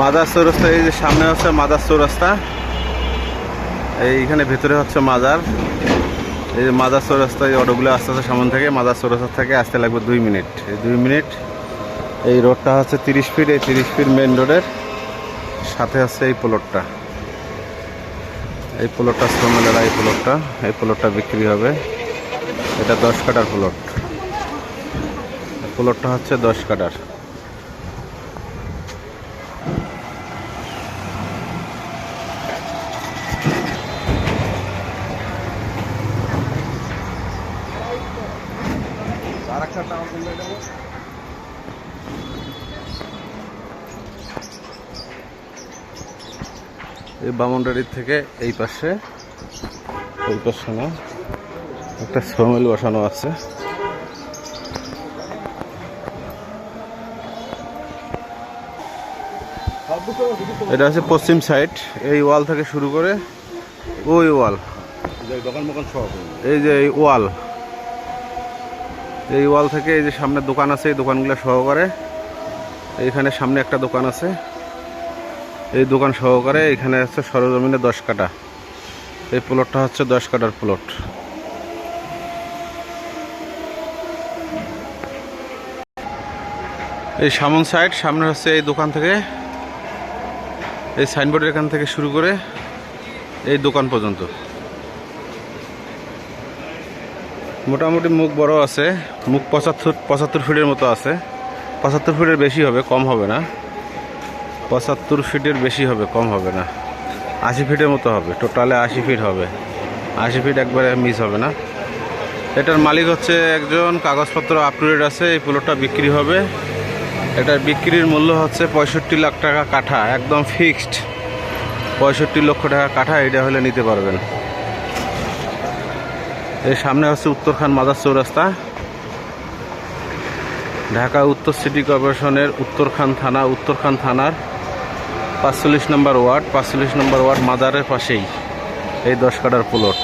Mother চৌরাস্তা, এই যে সামনে হচ্ছে মাদার চৌরাস্তা। এইখানে ভেতরে হচ্ছে মাজার। এই যে মাদার চৌরাস্তা, এই অটোগুলো আস্তে আস্তে সামনে থেকে, মাদার চৌরাস্তা থেকে আসতে লাগবে দুই মিনিট। এই দুই মিনিট, এই রোডটা হচ্ছে তিরিশ ফিট, এই তিরিশ ফিট মেন রোডের। সাথে হচ্ছে এই প্লটটা এই প্লটটা শ্রমেলেরা এই প্লটটা এই প্লটটা বিক্রি হবে। এটা দশ কাটার প্লট প্লটটা হচ্ছে দশ কাটার। এই বামুনডারির থেকে এই পাশে ওই পাশে না, একটা শ্রমিল বসানো আছে। এটা হচ্ছে পশ্চিম সাইড এই ওয়াল থেকে শুরু করে ওই ওয়াল এই যে এই ওয়াল এই ওয়াল থেকে এই যে সামনে দোকান আছে, এই দোকানগুলো সহকারে। এইখানে সামনে একটা দোকান আছে। এই দোকান সহকারে এখানে হচ্ছে সরজমিনে দশ কাটা এই প্লটটা হচ্ছে দশ কাটার প্লট এই সামন সাইড সামনে হচ্ছে এই দোকান থেকে এই সাইনবোর্ডের এখান থেকে শুরু করে এই দোকান পর্যন্ত। মোটামুটি মুখ বড় আছে, মুখ পঁচাত্তর পঁচাত্তর ফিটের মতো আছে। পঁচাত্তর ফিটের বেশি হবে, কম হবে না। পঁচাত্তর ফিটের বেশি হবে, কম হবে না। আশি ফিটের মতো হবে টোটালে আশি ফিট হবে। আশি ফিট একবারে মিস হবে না। এটার মালিক হচ্ছে একজন, কাগজপত্র আপ টু ডেট আছে, এই প্লটটা বিক্রি হবে। এটার বিক্রির মূল্য হচ্ছে পঁয়ষট্টি লাখ টাকা কাঠা, একদম ফিক্সড পঁয়ষট্টি লক্ষ টাকা কাঠা, এটা হলে নিতে পারবেন। এর সামনে হচ্ছে উত্তরখান মাদার চৌরাস্তা। ঢাকা উত্তর সিটি কর্পোরেশনের উত্তরখান থানা উত্তরখান থানার পাঁচচল্লিশ নম্বর ওয়ার্ড, পাঁচচল্লিশ নম্বর ওয়ার্ড মাদারের পাশেই। এই দশ কাটার প্লট।